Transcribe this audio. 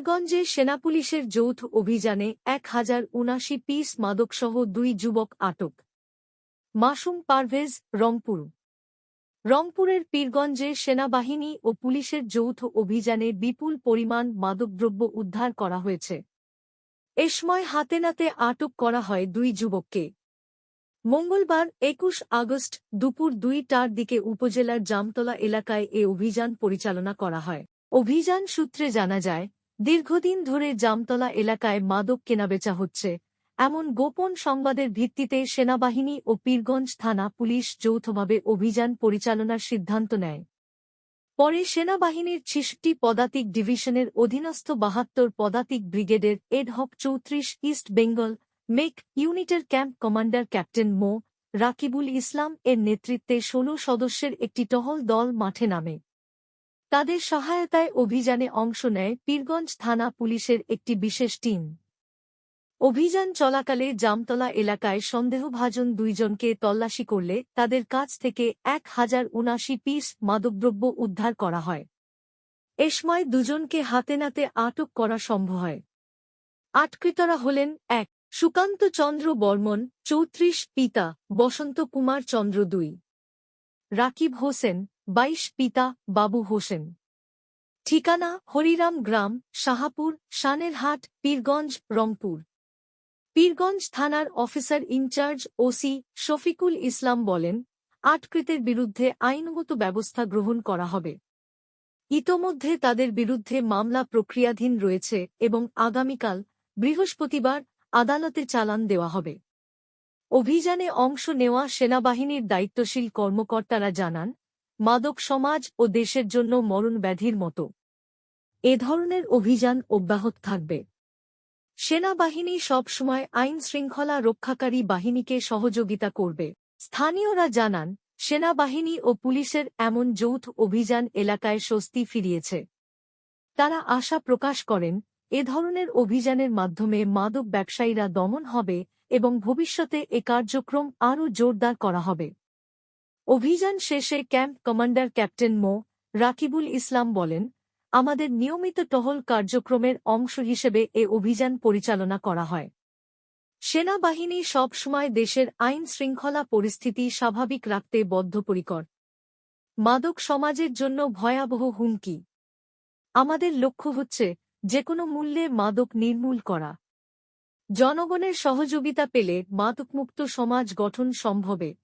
পীরগঞ্জে সেনাপুলিশের যৌথ অভিযানে এক হাজার উনাশি পিস মাদকসহ দুই যুবক আটক। মাসুম পারভেজ, রংপুর। রংপুরের পীরগঞ্জে সেনাবাহিনী ও পুলিশের যৌথ অভিযানে বিপুল পরিমাণ মাদকদ্রব্য উদ্ধার করা হয়েছে। এ সময় হাতে নাতে আটক করা হয় দুই যুবককে। মঙ্গলবার একুশ আগস্ট দুপুর দুইটার দিকে উপজেলার জামতলা এলাকায় এ অভিযান পরিচালনা করা হয়। অভিযান সূত্রে জানা যায় দীর্ঘদিন ধরে জামতলা এলাকায় মাদক কেনাবেচা হচ্ছে। এমন গোপন সংবাদের ভিত্তিতে সেনাবাহিনী ও পীরগঞ্জ থানা পুলিশ যৌথভাবে অভিযান পরিচালনার সিদ্ধান্ত নেয়। পরে সেনাবাহিনীর ছিষট্টি পদাতিক ডিভিশনের অধীনস্থ বাহাত্তর পদাতিক ব্রিগেডের এডহক চৌত্রিশ, ইস্ট বেঙ্গল মেক ইউনিটের camp commander captain Md Rakibul Islam এর নেতৃত্বে ষোলো সদস্যের একটি টহল দল মাঠে নামে। তাদের সহায়তায় অভিযানে অংশ নেয় পীরগঞ্জ থানা পুলিশের একটি বিশেষ টিম। অভিযান চলাকালে জামতলা এলাকায় সন্দেহভাজন দুইজনকে তল্লাশি করলে তাদের কাছ থেকে এক হাজার উনাশি পিস মাদকদ্রব্য উদ্ধার করা হয়। এ সময় দুজনকে হাতে নাতে আটক করা সম্ভব হয়। আটকৃতরা হলেন এক, সুকান্ত চন্দ্র বর্মন, চৌত্রিশ, পিতা, বসন্ত কুমার চন্দ্র দুই। রাকিব হোসেন, বাইশ, পিতা, বাবু হোসেন। ঠিকানা, হরিরাম গ্রাম, শাহাপুর, শানেরহাট, পীরগঞ্জ, রংপুর। পীরগঞ্জ থানার officer in charge OC Shafiqul Islam বলেন, আটকৃতের বিরুদ্ধে আইনগত ব্যবস্থা গ্রহণ করা হবে। ইতোমধ্যে তাদের বিরুদ্ধে মামলা প্রক্রিয়াধীন রয়েছে এবং আগামীকাল বৃহস্পতিবার আদালতে চালান দেওয়া হবে। অভিযানে অংশ নেওয়া সেনাবাহিনীর দায়িত্বশীল কর্মকর্তারা জানান, মাদক সমাজ ও দেশের জন্য মরণ ব্যাধির মতো। এ ধরনের অভিযান অব্যাহত থাকবে। সেনাবাহিনী সবসময় আইন শৃঙ্খলা রক্ষাকারী বাহিনীকে সহযোগিতা করবে। স্থানীয়রা জানান, সেনাবাহিনী ও পুলিশের এমন যৌথ অভিযান এলাকায় স্বস্তি ফিরিয়েছে। তারা আশা প্রকাশ করেন, এ ধরনের অভিযানের মাধ্যমে মাদক ব্যবসায়ীরা দমন হবে এবং ভবিষ্যতে এ কার্যক্রম আরও জোরদার করা হবে। অভিযান শেষে camp commander captain Md. Rakibul Islam বলেন, আমাদের নিয়মিত টহল কার্যক্রমের অংশ হিসেবে এ অভিযান পরিচালনা করা হয়। সেনাবাহিনী সবসময় দেশের আইন শৃঙ্খলা পরিস্থিতি স্বাভাবিক রাখতে বদ্ধপরিকর। মাদক সমাজের জন্য ভয়াবহ হুমকি। আমাদের লক্ষ্য হচ্ছে যে কোনো মূল্যে মাদক নির্মূল করা। জনগণের সহযোগিতা পেলে মাদকমুক্ত সমাজ গঠন সম্ভবে।